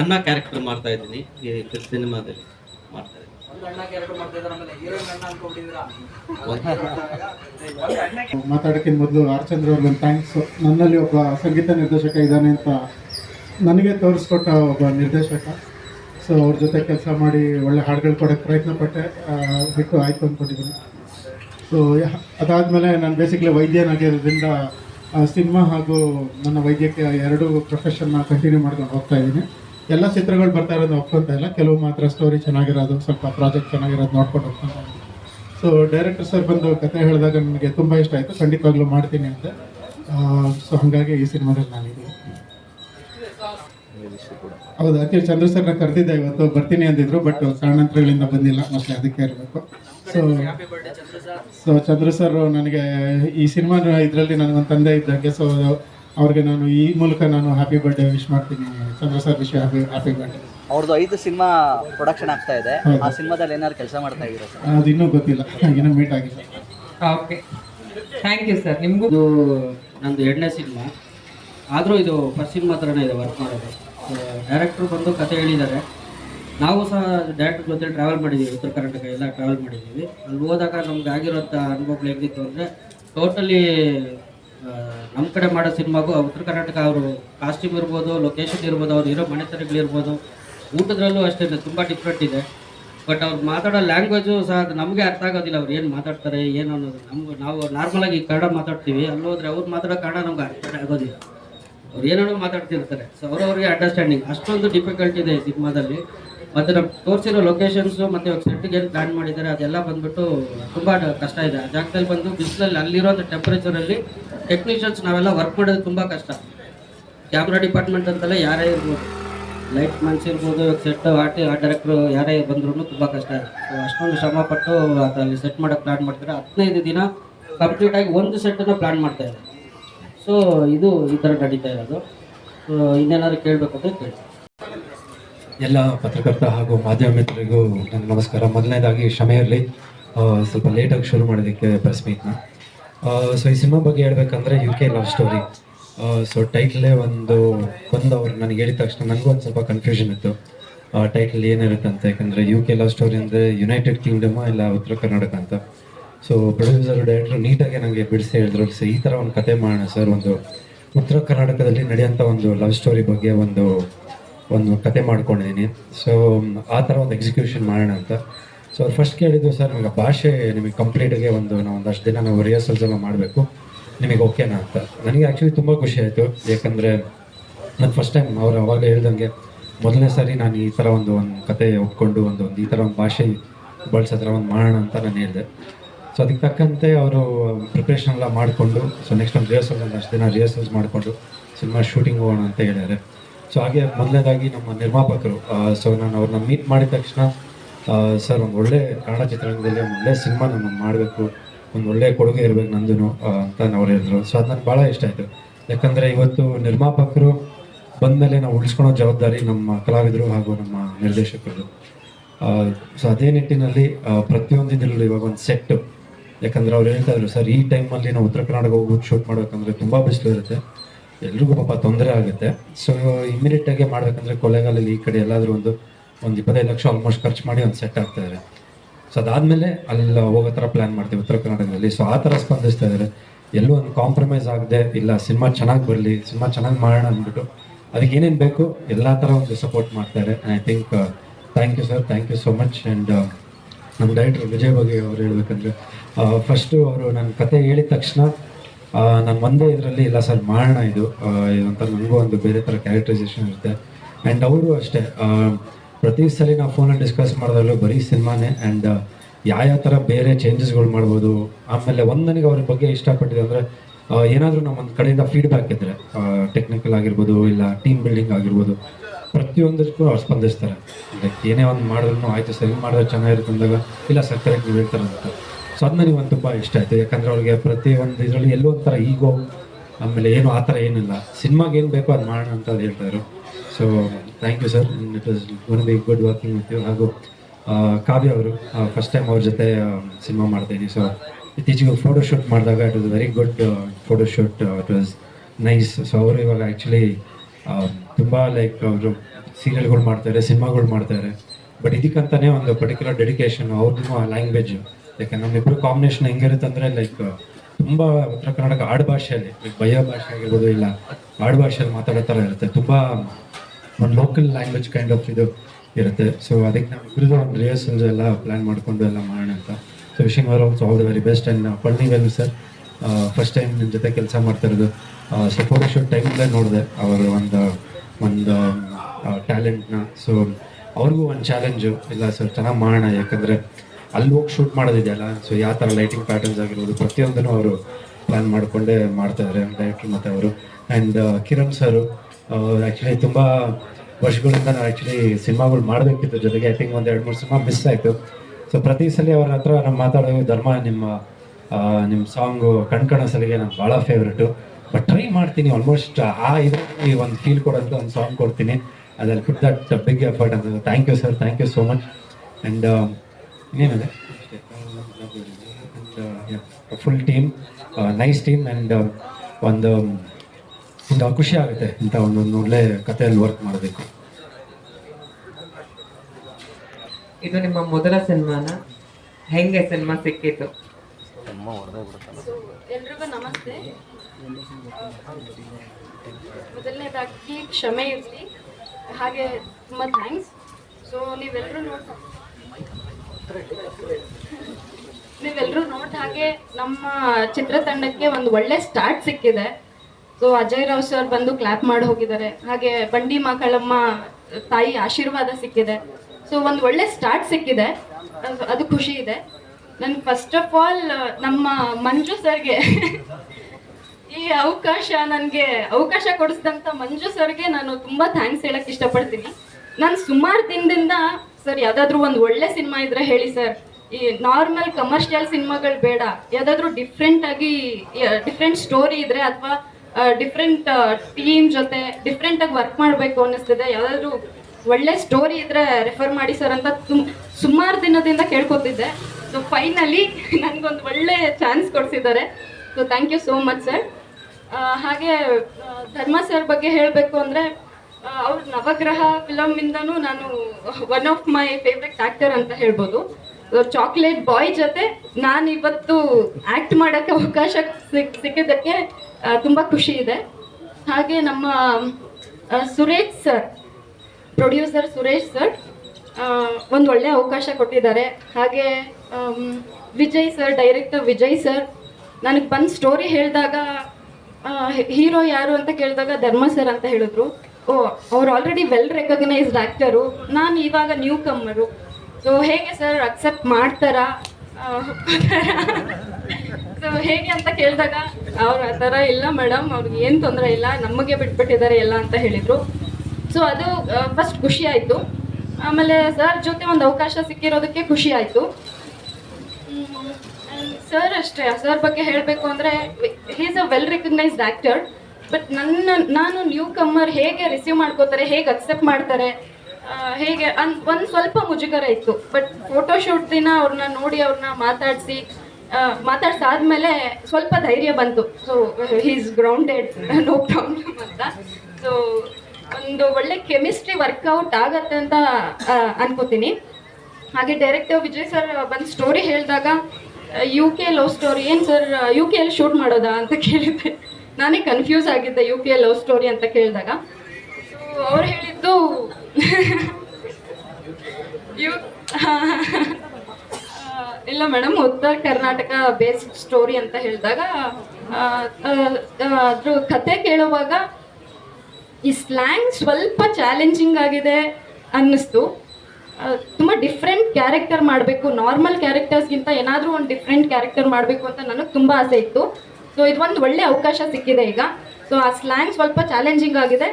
ಅನ್ನ ಕ್ಯಾರೆಕ್ಟರ್ ಮಾಡ್ತಾ ಇದ್ದೀನಿ, ಈ ಸಿನಿಮಾದಲ್ಲಿ ಮಾಡ್ತಾ ಮಾತಾಡೋಕ್ಕಿಂತ ಮೊದಲು ಆರ್ಚಂದ್ರ ಅವ್ರಿಗೊಂದು ಥ್ಯಾಂಕ್ಸ್ ನನ್ನಲ್ಲಿ ಒಬ್ಬ ಸಂಗೀತ ನಿರ್ದೇಶಕ ಇದ್ದಾನೆ ಅಂತ ನನಗೆ ತೋರಿಸ್ಕೊಟ್ಟ ಒಬ್ಬ ನಿರ್ದೇಶಕ. ಸೊ ಅವ್ರ ಜೊತೆ ಕೆಲಸ ಮಾಡಿ ಒಳ್ಳೆ ಹಾಡುಗಳು ಕೊಡೋಕ್ಕೆ ಪ್ರಯತ್ನ ಪಟ್ಟೆ. ಬಿಟ್ಟು ಆಯ್ತು ಅಂದ್ಕೊಂಡಿದ್ದೀನಿ ಸೊ ಅದಾದಮೇಲೆ ನಾನು ಬೇಸಿಕ್ಲಿ ವೈದ್ಯನಾಗಿರೋದ್ರಿಂದ ಸಿನಿಮಾ ಹಾಗೂ ನನ್ನ ವೈದ್ಯಕೀಯ ಎರಡೂ ಪ್ರೊಫೆಷನ್ನ ಕಂಟಿನ್ಯೂ ಮಾಡ್ಕೊಂಡು ಹೋಗ್ತಾ ಇದ್ದೀನಿ. ಎಲ್ಲ ಚಿತ್ರಗಳು ಬರ್ತಾ ಇರೋದು ಒಪ್ಕೊಂತ ಇಲ್ಲ. ಕೆಲವು ಮಾತ್ರ ಸ್ಟೋರಿ ಚೆನ್ನಾಗಿರೋದು, ಸ್ವಲ್ಪ ಪ್ರಾಜೆಕ್ಟ್ ಚೆನ್ನಾಗಿರೋದು ನೋಡ್ಕೊಂಡು ಹೋಗ್ತಾ ಸೊ ಡೈರೆಕ್ಟರ್ ಸರ್ ಬಂದು ಕತೆ ಹೇಳಿದಾಗ ನನಗೆ ತುಂಬ ಇಷ್ಟ ಆಯಿತು. ಖಂಡಿತವಾಗ್ಲೂ ಮಾಡ್ತೀನಿ ಅಂತ. ಸೊ ಹಾಗಾಗಿ ಈ ಸಿನಿಮಾದಲ್ಲಿ ನಾನಿದ್ದೀನಿ. ಹೌದು? ಅಕ್ಕಿ ಚಂದ್ರ ಸರ್ನ ಕರೆದಿದ್ದೆ ಇವತ್ತು. ಬರ್ತೀನಿ ಅಂದಿದ್ರು ಬಟ್ ಕಾರಣಾಂತರಗಳಿಂದ ಬಂದಿಲ್ಲ. ಮೋಸ್ಟ್ಲಿ ಅದಕ್ಕೆ ಇರಬೇಕು. ಸೊ ಸೊ ಚಂದ್ರ ಸರ್ ನನಗೆ ಈ ಸಿನಿಮಾ ಇದರಲ್ಲಿ ನನಗೊಂದು ತಂದೆ ಇದ್ದಂಗೆ ಸೊ ಅವ್ರಿಗೆ ನಾನು ಈ ಮೂಲಕ ನಾನು ಹ್ಯಾಪಿ ಬರ್ಡೇ ವಿಶ್ ಮಾಡ್ತೀನಿ. Chandra sir wish happy happy birthday ಅವ್ರದ್ದು ಐದು ಸಿನಿಮಾ ಪ್ರೊಡಕ್ಷನ್ ಆಗ್ತಾ ಇದೆ. ಆ ಸಿನಿಮಾದಲ್ಲಿ ಏನಾದ್ರು ಕೆಲಸ ಮಾಡ್ತಾ ಇದ್ದೀರಾ ಸರ್ ಅದು ಇನ್ನೂ ಗೊತ್ತಿಲ್ಲ. ಇನ್ನೂ ಮೀಟ್ ಆಗಿಲ್ಲ. ಓಕೆ ಥ್ಯಾಂಕ್ ಯು ಸರ್ ನಿಮಗೂ? ಇದು ನಂದು ಎರಡನೇ ಸಿನಿಮಾ ಆದರೂ ಇದು ಫಸ್ಟ್ ಸಿನಿಮಾ ಥರನೇ ಇದೆ ವರ್ಕ್ ಮಾಡೋದು. ಡೈರೆಕ್ಟ್ರು ಬಂದು ಕತೆ ಹೇಳಿದ್ದಾರೆ. ನಾವು ಸಹ ಡೈರೆಕ್ಟ್ರ್ ಜೊತೆ ಟ್ರಾವೆಲ್ ಮಾಡಿದ್ದೀವಿ ಉತ್ತರ ಕರ್ನಾಟಕ ಎಲ್ಲ ಟ್ರಾವೆಲ್ ಮಾಡಿದ್ದೀವಿ. ಅಲ್ಲಿ ಹೋದಾಗ ನಮ್ಗೆ ಆಗಿರೋಂಥ ಅನುಭವಗಳು ಹೇಗಿತ್ತು ಅಂದರೆ ಟೋಟಲಿ ನಮ್ಮ ಕಡೆ ಮಾಡೋ ಸಿನಿಮಾಗೂ ಉತ್ತರ ಕರ್ನಾಟಕ ಅವರು ಕಾಸ್ಟ್ಯೂಮ್ ಇರ್ಬೋದು ಲೊಕೇಶನ್ ಇರ್ಬೋದು, ಅವ್ರು ಇರೋ ಮನೆತನಗಳಿರ್ಬೋದು ಊಟದ್ರಲ್ಲೂ ಅಷ್ಟೇ ತುಂಬ ಡಿಫ್ರೆಂಟ್ ಇದೆ. ಬಟ್ ಅವ್ರು ಮಾತಾಡೋ ಲ್ಯಾಂಗ್ವೇಜು ಸಹ ನಮಗೆ ಅರ್ಥ ಆಗೋದಿಲ್ಲ, ಅವ್ರು ಏನು ಮಾತಾಡ್ತಾರೆ, ಏನು ಅನ್ನೋದು. ನಮ್ಗೆ, ನಾವು ನಾರ್ಮಲಾಗಿ ಕನ್ನಡ ಮಾತಾಡ್ತೀವಿ ಅಲ್ಲಿ ಹೋದ್ರೆ ಅವ್ರು ಮಾತಾಡೋ ಕನ್ನಡ ನಮ್ಗೆ ಅರ್ಥ ಆಗೋದಿಲ್ಲ. ಅವ್ರು ಏನೇನೋ ಮಾತಾಡ್ತಿರ್ತಾರೆ. ಸೊ ಅವ್ರವ್ರಿಗೆ ಅಂಡರ್ಸ್ಟ್ಯಾಂಡಿಂಗ್ ಅಷ್ಟೊಂದು ಡಿಫಿಕಲ್ಟ್ ಇದೆ ಸಿನಿಮಾದಲ್ಲಿ. ಮತ್ತು ನಮ್ಮ ತೋರಿಸಿರೋ ಲೊಕೇಶನ್ಸು ಮತ್ತು ಇವಾಗ ಸೆಟ್ಟಿಗೆ ಏನು ಪ್ಲ್ಯಾನ್ ಮಾಡಿದ್ದಾರೆ, ಅದೆಲ್ಲ ಬಂದ್ಬಿಟ್ಟು ತುಂಬ ಕಷ್ಟ ಇದೆ. ಆ ಜಾಗದಲ್ಲಿ ಬಂದು ಬಿಸಿಲಲ್ಲಿ ಅಲ್ಲಿರೋಂಥ ಟೆಂಪ್ರೇಚರಲ್ಲಿ ಟೆಕ್ನಿಷಿಯನ್ಸ್ ನಾವೆಲ್ಲ ವರ್ಕ್ ಮಾಡೋದು ತುಂಬ ಕಷ್ಟ. ಕ್ಯಾಮ್ರಾ ಡಿಪಾರ್ಟ್ಮೆಂಟ್ ಅಂತಲ್ಲ ಯಾರೇ ಇರ್ಬೋದು. ಲೈಟ್ ಮನ್ಸ್ ಇರ್ಬೋದು ಇವಾಗ ಸೆಟ್ ಆರ್ಟ್ ಆ ಡೈರೆಕ್ಟ್ರು ಯಾರೇ ಬಂದ್ರೂ ತುಂಬ ಕಷ್ಟ. ಇದೆ ಸೊ ಅಷ್ಟೊಂದು ಶ್ರಮ ಪಟ್ಟು ಅದರಲ್ಲಿ ಸೆಟ್ ಮಾಡೋಕ್ಕೆ ಪ್ಲ್ಯಾನ್ ಮಾಡ್ತಾರೆ. ಹದಿನೈದು ದಿನ ಕಂಪ್ಲೀಟಾಗಿ ಒಂದು ಸೆಟ್ಟನ್ನು ಪ್ಲ್ಯಾನ್ ಮಾಡ್ತಾ ಇದ್ದಾರೆ. ಸೊ ಇದು ಈ ಥರ ನಡೀತಾ ಇರೋದು. ಸೊ ಇನ್ನೇನಾದ್ರು ಕೇಳಬೇಕು ಅಂತ ಕೇಳಿ ಎಲ್ಲ ಪತ್ರಕರ್ತ ಹಾಗೂ ಮಾಧ್ಯಮ ಮಿತ್ರರಿಗೂ ನನ್ನ ನಮಸ್ಕಾರ. ಮೊದಲನೇದಾಗಿ ಕ್ಷಮೆ ಇರಲಿ. ಸ್ವಲ್ಪ ಲೇಟಾಗಿ ಶುರು ಮಾಡೋದಕ್ಕೆ ಪ್ರೆಸ್ ಮೀಟ್ನ ಸೊ ಈ ಸಿನಿಮಾ ಬಗ್ಗೆ ಹೇಳ್ಬೇಕಂದ್ರೆ U K love story so ಟೈಟ್ಲೇ ಒಂದು ಒಂದು ಅವ್ರು ನನಗೆ ಹೇಳಿದ ತಕ್ಷಣ ನನಗೂ ಒಂದು ಸ್ವಲ್ಪ ಕನ್ಫ್ಯೂಷನ್ ಇತ್ತು. ಟೈಟ್ಲ್ ಏನಿರುತ್ತೆ ಅಂತ. ಯಾಕಂದರೆ ಯು ಕೆ ಲವ್ ಸ್ಟೋರಿ ಅಂದರೆ ಯುನೈಟೆಡ್ ಕಿಂಗ್ಡಮ್ ಇಲ್ಲ ಉತ್ತರ ಕರ್ನಾಟಕ ಅಂತ. ಸೊ ಪ್ರೊಡ್ಯೂಸರ್ ಡೈರೆಕ್ಟ್ರು ನೀಟಾಗಿ ನನಗೆ ಬಿಡಿಸಿ ಹೇಳಿದ್ರು. ಸೊ ಈ ಥರ ಒಂದು ಕತೆ ಮಾಡೋಣ ಸರ್. ಒಂದು ಉತ್ತರ ಕರ್ನಾಟಕದಲ್ಲಿ ನಡೆಯುವಂಥ ಒಂದು ಲವ್ ಸ್ಟೋರಿ ಬಗ್ಗೆ ಒಂದು ಒಂದು ಕತೆ ಮಾಡ್ಕೊಂಡಿದ್ದೀನಿ. ಸೊ ಆ ಥರ ಒಂದು ಎಕ್ಸಿಕ್ಯೂಷನ್ ಮಾಡೋಣ ಅಂತ. ಸೊ ಅವ್ರು ಫಸ್ಟ್ ಕೇಳಿದ್ದು ಸರ್, ನಿಮಗೆ ಭಾಷೆ ನಿಮಗೆ ಕಂಪ್ಲೀಟಾಗಿ ಒಂದು, ನಾವು ಒಂದಷ್ಟು ದಿನ ನಾವು ರಿಹರ್ಸಲ್ಸ್ ಎಲ್ಲ ಮಾಡಬೇಕು. ನಿಮಗೆ ಓಕೆನಾ ಅಂತ. ನನಗೆ ಆ್ಯಕ್ಚುಲಿ ತುಂಬ ಖುಷಿ ಆಯಿತು. ಯಾಕಂದರೆ, ನಾನು ಫಸ್ಟ್ ಟೈಮ್ ಅವ್ರು ಅವಾಗಲೇ ಹೇಳ್ದಂಗೆ, ಮೊದಲನೇ ಸಾರಿ ನಾನು ಈ ಥರ ಒಂದು ಒಂದು ಕತೆ ಒಪ್ಕೊಂಡು ಒಂದು ಒಂದು ಈ ಥರ ಒಂದು ಭಾಷೆ ಬಳಸೋ ಥರ ಒಂದು ಮಾಡೋಣ ಅಂತ ನಾನು ಹೇಳಿದೆ. ಸೊ ಅದಕ್ಕೆ ತಕ್ಕಂತೆ ಅವರು ಪ್ರಿಪ್ರೇಷನ್ ಎಲ್ಲ ಮಾಡಿಕೊಂಡು ಸೊ ನೆಕ್ಸ್ಟ್ ಒಂದು ರಿಹರ್ಸಲ್ ಒಂದಷ್ಟು ದಿನ ರಿಹರ್ಸಲ್ಸ್ ಮಾಡಿಕೊಂಡು, ಸಿನಿಮಾ ಶೂಟಿಂಗ್ ಹೋಗೋಣ ಅಂತ ಹೇಳಿದ್ದಾರೆ. ಸೊ ಹಾಗೆ ಮೊದಲನೇದಾಗಿ ನಮ್ಮ ನಿರ್ಮಾಪಕರು ಸೊ ನಾನು ಅವ್ರನ್ನ ಮೀಟ್ ಮಾಡಿದ ತಕ್ಷಣ ಸರ್ ಒಂದು ಒಳ್ಳೆ ಕನ್ನಡ ಚಿತ್ರರಂಗದಲ್ಲಿ ಒಂದು ಒಳ್ಳೆ ಸಿನಿಮಾ ನಾನು ಮಾಡಬೇಕು, ಒಂದು ಒಳ್ಳೆ ಕೊಡುಗೆ ಇರಬೇಕು ನಂದು ಅಂತ ಅವ್ರು ಹೇಳಿದ್ರು. ಸೊ ಅದು ನನಗೆ ಭಾಳ ಇಷ್ಟ ಆಯಿತು. ಯಾಕಂದರೆ ಇವತ್ತು ನಿರ್ಮಾಪಕರು ಬಂದಮೇಲೆ ನಾವು ಉಳಿಸ್ಕೊಳೋ ಜವಾಬ್ದಾರಿ ನಮ್ಮ ಕಲಾವಿದರು ಹಾಗೂ ನಮ್ಮ ನಿರ್ದೇಶಕರು ಸೊ ಅದೇ ನಿಟ್ಟಿನಲ್ಲಿ ಪ್ರತಿಯೊಂದು ಇದರಲ್ಲೂ ಇವಾಗ ಒಂದು ಸೆಟ್ಟು ಯಾಕಂದರೆ ಅವ್ರು ಹೇಳ್ತಾ ಇದ್ರು, ಸರ್, ಈ ಟೈಮಲ್ಲಿ ನಾವು ಉತ್ತರ ಕರ್ನಾಟಕ ಹೋಗಿ ಶೂಟ್ ಮಾಡಬೇಕಂದ್ರೆ ತುಂಬ ಬಿಸಿಲು ಇರುತ್ತೆ. ಎಲ್ರಿಗೂ ಪಾಪ ತೊಂದರೆ ಆಗುತ್ತೆ. ಸೊ ಇಮಿಡಿಯೇಟಾಗಿ ಮಾಡ್ಬೇಕಂದ್ರೆ ಕೊಳ್ಳೇಗಾಲಲ್ಲಿ ಈ ಕಡೆ ಎಲ್ಲಾದರೂ ಒಂದು ಒಂದು ಇಪ್ಪತ್ತೈದು ಲಕ್ಷ ಆಲ್ಮೋಸ್ಟ್ ಖರ್ಚು ಮಾಡಿ ಒಂದು ಸೆಟ್ ಆಗ್ತಾ ಇದೆ. ಸೊ ಅದಾದಮೇಲೆ ಅಲ್ಲಿ ಹೋಗೋ ಥರ ಪ್ಲಾನ್ ಮಾಡ್ತೀವಿ ಉತ್ತರ ಕರ್ನಾಟಕದಲ್ಲಿ. ಸೊ ಆ ಥರ ಸ್ಪಂದಿಸ್ತಾ ಇದ್ದಾರೆ ಎಲ್ಲೂ ಒಂದು ಕಾಂಪ್ರಮೈಸ್ ಆಗದೆ ಇಲ್ಲ, ಸಿನಿಮಾ ಚೆನ್ನಾಗಿ ಬರಲಿ, ಸಿನಿಮಾ ಚೆನ್ನಾಗಿ ಮಾಡೋಣ ಅಂದ್ಬಿಟ್ಟು ಅದಕ್ಕೆ ಏನೇನು ಬೇಕು ಎಲ್ಲ ಥರ ಒಂದು ಸಪೋರ್ಟ್ ಮಾಡ್ತಾರೆ I think thank you sir thank you so much and ನಮ್ಮ ಡೈರೆಕ್ಟರ್ ವಿಜಯ್ ಬಗ್ಗೆ ಅವ್ರು ಹೇಳ್ಬೇಕಂದ್ರೆ ಫಸ್ಟು ಅವರು ನನ್ನ ಕತೆ ಹೇಳಿದ ತಕ್ಷಣ ನಾನು ಒಂದೇ ಇದರಲ್ಲಿ ಇಲ್ಲ ಸರ್ ಮಾಡೋಣ ಇದು. ಅಂತ ನನಗೂ ಒಂದು ಬೇರೆ ಥರ ಕ್ಯಾರೆಕ್ಟರೈಸೇಷನ್ ಇರುತ್ತೆ. ಆ್ಯಂಡ್ ಅವರು ಅಷ್ಟೇ ಪ್ರತಿ ಸಲ ನಾವು ಫೋನಲ್ಲಿ ಡಿಸ್ಕಸ್ ಮಾಡಿದಾಗಲೂ ಬರೀ ಸಿನಿಮಾನೇ ಆ್ಯಂಡ್ ಯಾವ ಥರ ಬೇರೆ ಚೇಂಜಸ್ಗಳು ಮಾಡ್ಬೋದು. ಆಮೇಲೆ ಒಂದು ನನಗೆ ಅವ್ರ ಬಗ್ಗೆ ಇಷ್ಟಪಟ್ಟಿದೆ ಅಂದರೆ ಏನಾದರೂ ನಮ್ಮ ಒಂದು ಕಡೆಯಿಂದ ಫೀಡ್ಬ್ಯಾಕ್ ಇದ್ದರೆ ಟೆಕ್ನಿಕಲ್ ಆಗಿರ್ಬೋದು ಇಲ್ಲ ಟೀಮ್ ಬಿಲ್ಡಿಂಗ್ ಆಗಿರ್ಬೋದು ಪ್ರತಿಯೊಂದಕ್ಕೂ ಅವ್ರು ಸ್ಪಂದಿಸ್ತಾರೆ. ಲೈಕ್ ಏನೇ ಒಂದು ಮಾಡಿದ್ರು ಆಯಿತು, ಸರ್ ಮಾಡಿದ್ರೆ ಚೆನ್ನಾಗಿರುತ್ತೆ ಅಂದಾಗ ಇಲ್ಲ ಸರ್ ಕರೆಕ್ಟ್ ನೀವು ಹೇಳ್ತಾರೆ ಅಂತ. ಸೊ ಅದು ನನಗೆ ಒಂದು ತುಂಬ ಇಷ್ಟ ಆಯಿತು. ಯಾಕಂದರೆ ಅವ್ರಿಗೆ ಪ್ರತಿ ಒಂದು ಇದರಲ್ಲಿ ಎಲ್ಲೋ ಒಂಥರ ಈಗೋ ಆಮೇಲೆ ಏನು ಆ ಥರ ಏನಿಲ್ಲ. ಸಿನಿಮಾಗೆ ಏನು ಬೇಕೋ ಅದು ಮಾಡೋಣ ಅಂತ ಅದು ಹೇಳ್ತಾಯಿದ್ರು so thank you sir it was one be good working with you ಹಾಗೂ ಕಾವ್ಯ ಅವರು ಫಸ್ಟ್ ಟೈಮ್ ಅವ್ರ ಜೊತೆ ಸಿನಿಮಾ ಮಾಡ್ತೀನಿ. ಸೊ ಇತ್ತೀಚೆಗೆ ಫೋಟೋ ಶೂಟ್ ಮಾಡಿದಾಗ it was very good photo shoot it was nice so ಅವರು ಇವಾಗ ಆ್ಯಕ್ಚುಲಿ ತುಂಬ ಲೈಕ್ ಅವರು ಸೀರಿಯಲ್ಗಳು ಮಾಡ್ತಾರೆ, ಸಿನಿಮಾಗಳು ಮಾಡ್ತಾರೆ. ಬಟ್ ಇದಕ್ಕಂತಾನೆ ಒಂದು ಪರ್ಟಿಕ್ಯುಲರ್ ಡೆಡಿಕೇಶನ್ ಅವ್ರದ್ದು ಲ್ಯಾಂಗ್ವೇಜ್ ಯಾಕಂದ್ರೆ ನಮ್ಮಿಬ್ಬರು ಕಾಂಬಿನೇಷನ್ ಹೆಂಗಿರುತ್ತೆ ಅಂದರೆ ಲೈಕ್ ತುಂಬ ಉತ್ತರ ಕರ್ನಾಟಕ ಆಡುಭಾಷೆಯಲ್ಲಿ ಲೈಕ್ ಬಯ್ಯ ಭಾಷೆ ಆಗಿರ್ಬೋದು ಇಲ್ಲ ಆಡುಭಾಷೆಯಲ್ಲಿ ಮಾತಾಡೋ ಥರ ಇರುತ್ತೆ. ತುಂಬ ಒಂದು ಲೋಕಲ್ ಲ್ಯಾಂಗ್ವೇಜ್ ಕೈಂಡ್ ಆಫ್ ಇದು ಇರುತ್ತೆ. ಸೊ ಅದಕ್ಕೆ ನಾವು ಇಬ್ಬರದ್ದು ಒಂದು ರಿಹರ್ಸಲ್ಸ್ ಎಲ್ಲ ಪ್ಲ್ಯಾನ್ ಮಾಡಿಕೊಂಡು ಎಲ್ಲ ಮಾಡೋಣ ಅಂತ. So wishing our also all the very best and well sir first time ನಿಮ್ಮ ಜೊತೆ ಕೆಲಸ ಮಾಡ್ತಾ ಇರೋದು. ಸೊ ಫೋಟೋ ಶೂಟ್ ಟೈಮಲ್ಲೇ ನೋಡಿದೆ. ಅವರು ಒಂದು ಒಂದು ಟ್ಯಾಲೆಂಟ್ನ ಸೊ ಅವ್ರಿಗೂ ಒಂದು ಚಾಲೆಂಜು ಇಲ್ಲ ಸರ್ ಚೆನ್ನಾಗಿ ಮಾಡೋಣ. ಯಾಕಂದರೆ ಅಲ್ಲಿ ಹೋಗಿ ಶೂಟ್ ಮಾಡೋದಿದೆಯಲ್ಲ ಸೊ ಯಾವ ಥರ ಲೈಟಿಂಗ್ ಪ್ಯಾಟರ್ನ್ಸ್ ಆಗಿರ್ಬೋದು, ಪ್ರತಿಯೊಂದನ್ನು ಅವರು ಪ್ಲ್ಯಾನ್ ಮಾಡಿಕೊಂಡೇ ಮಾಡ್ತಾಯಿದ್ದಾರೆ ಡೈರೆಕ್ಟ್ರ್ ಮತ್ತು ಅವರು. ಆ್ಯಂಡ್ ಕಿರಣ್ ಸರು ಆ್ಯಕ್ಚುಲಿ ತುಂಬ ವರ್ಷಗಳಿಂದ ನಾನು ಆ್ಯಕ್ಚುಲಿ ಸಿನಿಮಾಗಳು ಮಾಡಬೇಕಿತ್ತು. ಜೊತೆಗೆ ಐ ಥಿಂಕ್ ಒಂದು ಎರಡು ಮೂರು ಸಿನಿಮಾ ಮಿಸ್ ಆಯಿತು. ಸೊ ಪ್ರತಿ ಸಲ ಅವ್ರ ಹತ್ರ ನಾವು ಮಾತಾಡೋ ಧರ್ಮ, ನಿಮ್ಮ ನಿಮ್ಮ ಸಾಂಗು ಕಣ್ಕಣ ಸಲಿಗೆ ನಂಗೆ ಭಾಳ ಫೇವ್ರೆಟು ಬಟ್ ಟ್ರೈ ಮಾಡ್ತೀನಿ ಆಲ್ಮೋಸ್ಟ್ ಆ ಇದರಲ್ಲಿ ಒಂದು ಫೀಲ್ ಕೊಡೋಂಥ ಒಂದು ಸಾಂಗ್ ಕೊಡ್ತೀನಿ. ಅದ್ರಲ್ಲಿ ಫುಡ್ ದಟ್ ಬಿಗ್ ಎಫರ್ಟ್ ಅಂತ thank you sir thank you so much and ಇನ್ನೇನಿದೆ? Full team nice team and ಒಂದು ಒಂದು ಖುಷಿ ಆಗುತ್ತೆ. ಇಂಥ ಒಂದು ಒಳ್ಳೆ ಕಥೆಯಲ್ಲಿ ವರ್ಕ್ ಮಾಡಬೇಕು. ಇದು ನಿಮ್ಮ ಮೊದಲ ಸಿನಿಮಾನ? ಹೆಂಗೆ ಸಿನಿಮಾ ಸಿಕ್ಕಿತ್ತು ಎಲ್ರಿಗೂ ನಮಸ್ತೆ. ಮೊದಲನೇದಾಗಿ ಕ್ಷಮೆ ಇರಲಿ. ಹಾಗೆ ತುಂಬ ಥ್ಯಾಂಕ್ಸ್ ಸೊ ನೀವೆಲ್ಲರೂ ನೋಡ್ ನೀವೆಲ್ಲರೂ ನೋಡಿದ ಹಾಗೆ ನಮ್ಮ ಚಿತ್ರತಂಡಕ್ಕೆ ಒಂದು ಒಳ್ಳೆ ಸ್ಟಾರ್ಟ್ ಸಿಕ್ಕಿದೆ. ಸೊ ಅಜಯ್ ರಾವ್ ಸರ್ ಬಂದು ಕ್ಲಾಪ್ ಮಾಡಿ ಹೋಗಿದ್ದಾರೆ. ಹಾಗೆ ಬಂಡಿ ಮಾಕಳಮ್ಮ ತಾಯಿ ಆಶೀರ್ವಾದ ಸಿಕ್ಕಿದೆ. ಸೊ ಒಂದು ಒಳ್ಳೆ ಸ್ಟಾರ್ಟ್ ಸಿಕ್ಕಿದೆ. ಅದು- ಖುಷಿ ಇದೆ. ನನ್ಗೆ ಫಸ್ಟ್ ಆಫ್ ಆಲ್ ನಮ್ಮ ಮಂಜು ಸರ್ಗೆ ಈ ಅವಕಾಶ ನನಗೆ ಅವಕಾಶ ಕೊಡಿಸಿದಂತ ಮಂಜು ಸರ್ಗೆ ನಾನು ತುಂಬಾ ಥ್ಯಾಂಕ್ಸ್ ಹೇಳಕ್ ಇಷ್ಟಪಡ್ತೀನಿ. ನಾನು ಸುಮಾರು ದಿನದಿಂದ ಸರ್ ಯಾವುದಾದ್ರೂ ಒಂದು ಒಳ್ಳೆ ಸಿನಿಮಾ ಇದ್ರೆ ಹೇಳಿ ಸರ್ ಈ ನಾರ್ಮಲ್ ಕಮರ್ಷಿಯಲ್ ಸಿನಿಮಾಗಳು ಬೇಡ. ಯಾವುದಾದ್ರೂ ಡಿಫ್ರೆಂಟ್ ಆಗಿ ಡಿಫ್ರೆಂಟ್ ಸ್ಟೋರಿ ಇದ್ರೆ ಅಥವಾ ಡಿಫ್ರೆಂಟ್ ಟೀಮ್ ಜೊತೆ ಡಿಫ್ರೆಂಟ್ ಆಗಿ ವರ್ಕ್ ಮಾಡಬೇಕು ಅನ್ನಿಸ್ತಿದೆ. ಯಾವುದಾದ್ರೂ ಒಳ್ಳೆ ಸ್ಟೋರಿ ಇದ್ರೆ ರೆಫರ್ ಮಾಡಿ ಸರ್ ಅಂತ ತುಮ್, ಸುಮಾರು ದಿನದಿಂದ ಕೇಳ್ಕೊತಿದ್ದೆ. ಸೊ ಫೈನಲಿ ನನಗೊಂದು ಒಳ್ಳೆ chance ಕೊಡಿಸಿದ್ದಾರೆ. So thank you so much sir ಹಾಗೆ ಧರ್ಮ ಸರ್ ಬಗ್ಗೆ ಹೇಳಬೇಕು ಅಂದರೆ ಅವ್ರ ನವಗ್ರಹ ಫಿಲಮಿಂದನೂ ನಾನು one of my favourite actor ಅಂತ ಹೇಳ್ಬೋದು. ಚಾಕ್ಲೇಟ್ ಬಾಯ್ ಜೊತೆ ನಾನು ಇವತ್ತು ಆ್ಯಕ್ಟ್ ಮಾಡೋಕ್ಕೆ ಅವಕಾಶ ಸಿಕ್, ಸಿಕ್ಕಿದ್ದಕ್ಕೆ ತುಂಬ ಖುಷಿ ಇದೆ. ಹಾಗೆ ನಮ್ಮ Suresh sir producer Suresh sir ಒಂದು ಒಳ್ಳೆ ಅವಕಾಶ ಕೊಟ್ಟಿದ್ದಾರೆ. ಹಾಗೆ Vijay sir director Vijay sir, ನನಗೆ ಬಂದು ಸ್ಟೋರಿ ಹೇಳಿದಾಗ ಹೀರೋ ಯಾರು ಅಂತ ಕೇಳಿದಾಗ ಧರ್ಮ ಸರ್ ಅಂತ ಹೇಳಿದ್ರು. ಓ, ಅವ್ರು ಆಲ್ರೆಡಿ ವೆಲ್ ರೆಕಗ್ನೈಸ್ಡ್ ಆ್ಯಕ್ಟರು ನಾನು ಇವಾಗ ನ್ಯೂ ಕಮ್ಮರು ಸೊ ಹೇಗೆ ಸರ್ ಅಕ್ಸೆಪ್ಟ್ ಮಾಡ್ತಾರಾ? ಸೊ ಹೇಗೆ ಅಂತ ಕೇಳಿದಾಗ, ಅವ್ರು ಆ ಥರ ಇಲ್ಲ ಮೇಡಮ್ ಅವ್ರಿಗೆ ಏನು ತೊಂದರೆ ಇಲ್ಲ, ನಮಗೆ ಬಿಟ್ಬಿಟ್ಟಿದ್ದಾರೆ ಎಲ್ಲ ಅಂತ ಹೇಳಿದರು. ಸೊ ಅದು ಫಸ್ಟ್ ಖುಷಿ ಆಯಿತು. ಆಮೇಲೆ ಸರ್ ಜೊತೆ ಒಂದು ಅವಕಾಶ ಸಿಕ್ಕಿರೋದಕ್ಕೆ ಖುಷಿ ಆಯಿತು. ಸರ್ ಅಷ್ಟೇ ಸರ್ ಬಗ್ಗೆ ಹೇಳಬೇಕು ಅಂದರೆ is a well recognised actor but ನನ್ನ, ನಾನು ನ್ಯೂ ಕಮ್ಮರ್ ಹೇಗೆ ರಿಸೀವ್ ಮಾಡ್ಕೋತಾರೆ, ಹೇಗೆ ಅಕ್ಸೆಪ್ಟ್ ಮಾಡ್ತಾರೆ ಹೇಗೆ, ಅನ್, ಒಂದು ಸ್ವಲ್ಪ ಮುಜುಗರ ಇತ್ತು ಬಟ್ ಫೋಟೋಶೂಟ್ ದಿನ ಅವ್ರನ್ನ ನೋಡಿ ಅವ್ರನ್ನ ಮಾತಾಡಿಸಿ ಮಾತಾಡ್ಸಾದ್ಮೇಲೆ ಸ್ವಲ್ಪ ಧೈರ್ಯ ಬಂತು. So he's grounded no problem ಅಂತ. ಸೊ ಒಂದು ಒಳ್ಳೆ ಕೆಮಿಸ್ಟ್ರಿ ವರ್ಕೌಟ್ ಆಗತ್ತೆ ಅಂತ ಅನ್ಕೋತೀನಿ. ಹಾಗೆ ಡೈರೆಕ್ಟರ್ ವಿಜಯ್ ಸರ್ ಬಂದು ಸ್ಟೋರಿ ಹೇಳಿದಾಗ ಯು ಕೆ ಲವ್ ಸ್ಟೋರಿ ಏನು ಸರ್ ಯು ಕೆ ಅಲ್ಲಿ ಶೂಟ್ ಮಾಡೋದಾ ಅಂತ ಕೇಳಿದ್ದೆ. ನಾನೇ ಕನ್ಫ್ಯೂಸ್ ಆಗಿದ್ದೆ ಯು ಕೆ ಲವ್ ಸ್ಟೋರಿ ಅಂತ ಕೇಳಿದಾಗ. ಸೊ ಅವ್ರು ಹೇಳಿದ್ದು, ಯು ಇಲ್ಲ ಮೇಡಮ್ ಉತ್ತರ ಕರ್ನಾಟಕ ಬೇಸ್ಡ್ ಸ್ಟೋರಿ ಅಂತ ಹೇಳಿದಾಗ ಅದ್ರ ಕತೆ ಕೇಳುವಾಗ ಈ ಸ್ಲ್ಯಾಂಗ್ ಸ್ವಲ್ಪ ಚಾಲೆಂಜಿಂಗ್ ಆಗಿದೆ ಅನ್ನಿಸ್ತು. ತುಂಬ ಡಿಫ್ರೆಂಟ್ ಕ್ಯಾರೆಕ್ಟರ್ ಮಾಡಬೇಕು. ನಾರ್ಮಲ್ ಕ್ಯಾರೆಕ್ಟರ್ಸ್ಗಿಂತ ಏನಾದರೂ ಒಂದು ಡಿಫ್ರೆಂಟ್ ಕ್ಯಾರೆಕ್ಟರ್ ಮಾಡಬೇಕು ಅಂತ ನನಗೆ ತುಂಬ ಆಸೆ ಇತ್ತು. ಸೊ ಇದು ಒಂದು ಒಳ್ಳೆ ಅವಕಾಶ ಸಿಕ್ಕಿದೆ ಈಗ. ಸೊ ಆ ಸ್ಲ್ಯಾಂಗ್ ಸ್ವಲ್ಪ ಚಾಲೆಂಜಿಂಗ್ ಆಗಿದೆ.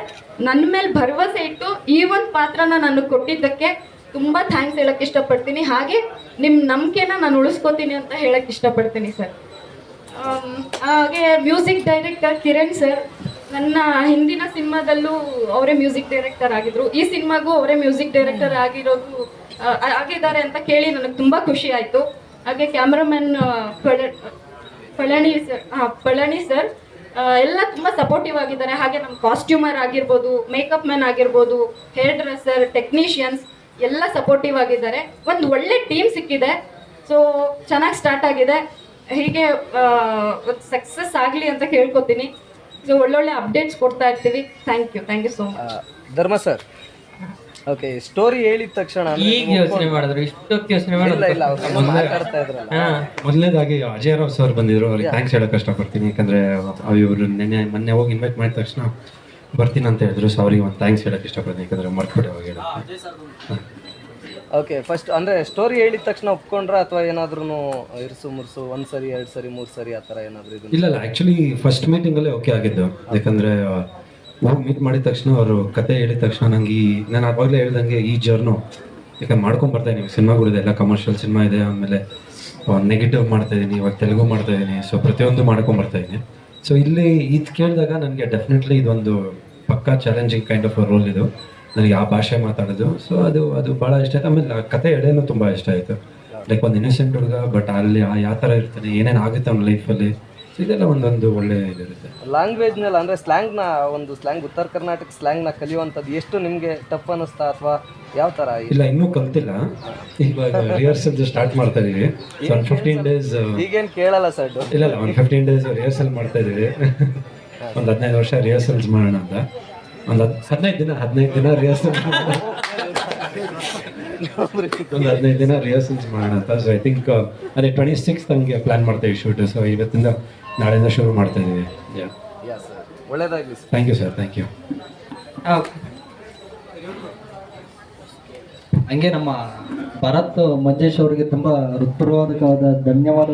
ನನ್ನ ಮೇಲೆ ಭರವಸೆ ಇಟ್ಟು ಈ ಒಂದು ಪಾತ್ರನ ನಾನು ಕೊಟ್ಟಿದ್ದಕ್ಕೆ ತುಂಬ ಥ್ಯಾಂಕ್ಸ್ ಹೇಳಕ್ಕೆ ಇಷ್ಟಪಡ್ತೀನಿ. ಹಾಗೆ ನಿಮ್ಮ ನಂಬಿಕೆನ ನಾನು ಉಳಿಸ್ಕೊತೀನಿ ಅಂತ ಹೇಳಕ್ಕೆ ಇಷ್ಟಪಡ್ತೀನಿ ಸರ್ ಹಾಗೆ ಮ್ಯೂಸಿಕ್ ಡೈರೆಕ್ಟರ್ ಕಿರಣ್ ಸರ್ ನನ್ನ ಹಿಂದಿನ ಸಿನಿಮಾದಲ್ಲೂ ಅವರೇ ಮ್ಯೂಸಿಕ್ ಡೈರೆಕ್ಟರ್ ಆಗಿದ್ರು. ಈ ಸಿನಿಮಾಗೂ ಅವರೇ ಮ್ಯೂಸಿಕ್ ಡೈರೆಕ್ಟರ್ ಆಗಿರೋದು ಆಗಿದ್ದಾರೆ ಅಂತ ಕೇಳಿ ನನಗೆ ತುಂಬ ಖುಷಿ ಆಯಿತು. ಹಾಗೆ ಕ್ಯಾಮ್ರಾಮನ್ ಪಳನಿ ಸರ್ ಹಾಂ ಪಳನಿ ಸರ್ ಎಲ್ಲ ತುಂಬ ಸಪೋರ್ಟಿವ್ ಆಗಿದ್ದಾರೆ. ಹಾಗೆ ನಮ್ಮ ಕಾಸ್ಟ್ಯೂಮರ್ ಆಗಿರ್ಬೋದು ಮೇಕಪ್ ಮ್ಯಾನ್ ಆಗಿರ್ಬೋದು ಹೇರ್ ಡ್ರೆಸ್ಸರ್ ಟೆಕ್ನಿಷಿಯನ್ಸ್ ಎಲ್ಲ ಸಪೋರ್ಟಿವ್ ಆಗಿದ್ದಾರೆ. ಒಂದು ಒಳ್ಳೆ ಟೀಮ್ ಸಿಕ್ಕಿದೆ. ಸೊ ಚೆನ್ನಾಗಿ ಸ್ಟಾರ್ಟ್ ಆಗಿದೆ. ಹೀಗೆ ಸಕ್ಸಸ್ ಆಗಲಿ ಅಂತ ಕೇಳ್ಕೊತೀನಿ. ಒಳ್ಳೊಳ್ಳೆ ಅಪ್ಡೇಟ್ಸ್ ಕೊಡ್ತಾ ಇರ್ತೀವಿ. Thank you thank you so much Dharma sir. Okay story ಹೇಳಿದ ತಕ್ಷಣ ಅಂದ್ರೆ ಈಗ ಯೋಚನೆ ಮಾಡಿದ್ರು ಇಷ್ಟೊತ್ತು ಯೋಚನೆ ಇಲ್ಲ ಇಲ್ಲ ಅವ್ರು ಸ್ವಲ್ಪ ಮಾತಾಡ್ತಾ ಇದ್ರಲ್ಲ ಹಾ. ಮೊದಲನೇದಾಗಿ ಅಜಯ್ ರಾವ್ ಸರ್ ಬಂದಿದ್ರು ಅವ್ರಿಗೆ ಥ್ಯಾಂಕ್ಸ್ ಹೇಳಕ್ ಇಷ್ಟಪಡ್ತೀನಿ ಯಾಕಂದ್ರೆ ಇವರು ನೆನ್ನೆ ಮೊನ್ನೆ ಹೋಗಿ ಇನ್ವೈಟ್ ಮಾಡಿದ ತಕ್ಷಣ ಬರ್ತೀನಿ ಅಂತ ಹೇಳಿದ್ರು ಸೊ ಅವ್ರಿಗೆ ಒಂದು ಥ್ಯಾಂಕ್ಸ್ ಹೇಳಕ್ ಇಷ್ಟಪಡ್ತೀನಿ ಯಾಕಂದ್ರೆ ಮರ್ತ್ಬಿಟ್ಟೆ ಅವಾಗ ಹೇಳಕ್ಕೆ. ಓಕೆ ಫಸ್ಟ್ ಅಂದರೆ ಸ್ಟೋರಿ ಹೇಳಿದ ತಕ್ಷಣ ಒಪ್ಕೊಂಡ್ರ ಅಥವಾ ಏನಾದ್ರೂ ಇರ್ಸು ಮುರ್ಸು ಒಂದು ಸರಿ ಎರಡು ಸರಿ ಮೂರು ಸರಿ ಆ ಥರ ಏನಾದರೂ ಇದು ಇಲ್ಲ ಇಲ್ಲ ಆ್ಯಕ್ಚುಲಿ ಫಸ್ಟ್ ಮೀಟಿಂಗಲ್ಲೇ ಓಕೆ ಆಗಿದ್ದು. ಯಾಕಂದರೆ ಹೋಗಿ ಮೀಟ್ ಮಾಡಿದ ತಕ್ಷಣ ಅವರು ಕತೆ ಹೇಳಿದ ತಕ್ಷಣ ನಂಗೆ ಈ ನಾನು ಆವಾಗಲೇ ಹೇಳ್ದಂಗೆ ಈ ಜರ್ನು ಯಾಕಂದ್ರೆ ಮಾಡ್ಕೊಂಡು ಬರ್ತಾ ಇದ್ದೀನಿ ಸಿನಿಮಾಗಳಿದೆ ಎಲ್ಲ ಕಮರ್ಷಿಯಲ್ ಸಿನಿಮಾ ಇದೆ ಆಮೇಲೆ ನೆಗೆಟಿವ್ ಮಾಡ್ತಾ ಇದ್ದೀನಿ ಇವಾಗ ತೆಲುಗು ಮಾಡ್ತಾ ಇದ್ದೀನಿ ಸೊ ಪ್ರತಿಯೊಂದು ಮಾಡ್ಕೊಂಡು ಬರ್ತಾ ಇದ್ದೀನಿ ಸೊ ಇಲ್ಲಿ ಇದು ಕೇಳಿದಾಗ ನನಗೆ ಡೆಫಿನೆಟ್ಲಿ ಇದೊಂದು ಪಕ್ಕಾ ಚಾಲೆಂಜಿಂಗ್ ಕೈಂಡ್ ಆಫ್ ರೋಲ್ ಇದು. ನನಗೆ ಆ ಭಾಷೆ ಮಾತಾಡೋದು. ಸೊ ಅದು ಅದು ಭಾಳ ಇಷ್ಟ ಆಯ್ತು. ಆಮೇಲೆ ಆ ಕತೆ ಎಡೆನೂ ತುಂಬ ಇಷ್ಟ ಆಯಿತು. ಲೈಕ್ ಒಂದು ಇನ್ನೋಸೆಂಟ್ ಹುಡುಗ ಬಟ್ ಅಲ್ಲಿ ಆ ಯಾವ ಥರ ಇರ್ತಾನೆ ಏನೇನು ಆಗುತ್ತೆ ಅವ್ನ ಲೈಫಲ್ಲಿ ಇದೆಲ್ಲ ಒಂದೊಂದು ಒಳ್ಳೆ ಇದಿರುತ್ತೆ. ಲ್ಯಾಂಗ್ವೇಜ್ನಲ್ಲಿ ಅಂದರೆ ಸ್ಲ್ಯಾಂಗ್ನ ಒಂದು ಸ್ಲ್ಯಾಂಗ್ ಉತ್ತರ ಕರ್ನಾಟಕ ಸ್ಲ್ಯಾಂಗ್ನ ಕಲಿಯುವಂಥದ್ದು ಎಷ್ಟು ನಿಮಗೆ ಟಫ್ ಅನ್ನಿಸ್ತಾ ಅಥವಾ ಯಾವ ಥರ ಇಲ್ಲ ಇನ್ನೂ ಕಲ್ತಿಲ್ಲ. ಇವಾಗ ರಿಹರ್ಸಲ್ ಸ್ಟಾರ್ಟ್ ಮಾಡ್ತಾ ಇದ್ದೀವಿ ಒನ್ ಫಿಫ್ಟೀನ್ ಡೇಸ್ ಈಗೇನು ಕೇಳಲ್ಲ ಸರ್ ಇಲ್ಲ ಇಲ್ಲ ಒಂದು ಫಿಫ್ಟೀನ್ ಡೇಸ್ ರಿಹರ್ಸಲ್ ಮಾಡ್ತಾ ಇದ್ದೀವಿ ಒಂದು ಹದಿನೈದು ವರ್ಷ ರಿಹರ್ಸಲ್ಸ್ ಮಾಡೋಣ ಅಂತ. ಒಂದು ಹದಿನೈದು ದಿನ ಹದಿನೈದು ದಿನ ರಿಹರ್ಸಲ್ ಒಂದು ಹದಿನೈದು ದಿನ ರಿಹರ್ಸಲ್ಸ್ ಮಾಡೋಣ ಅಂತ. ಸೊ ಐ ಥಿಂಕ್ ಅದೇ ಟ್ವೆಂಟಿ ಸಿಕ್ಸ್ ನಮಗೆ ಪ್ಲಾನ್ ಮಾಡ್ತೇವೆ ಶೂಟ್ ಸೊ ಇವತ್ತಿಂದ ನಾಳೆಯಿಂದ ಶುರು ಮಾಡ್ತಾ ಇದ್ದೀವಿ. ಯಸ್ ಒಳ್ಳೇದಾಗಲಿ thank you sir thank you ಹಂಗೆ ನಮ್ಮ ಭರತ್ ಮಂಜೇಶ್ ಅವರಿಗೆ ತುಂಬ ಹೃತ್ಪೂರ್ವಕವಾದ ಧನ್ಯವಾದ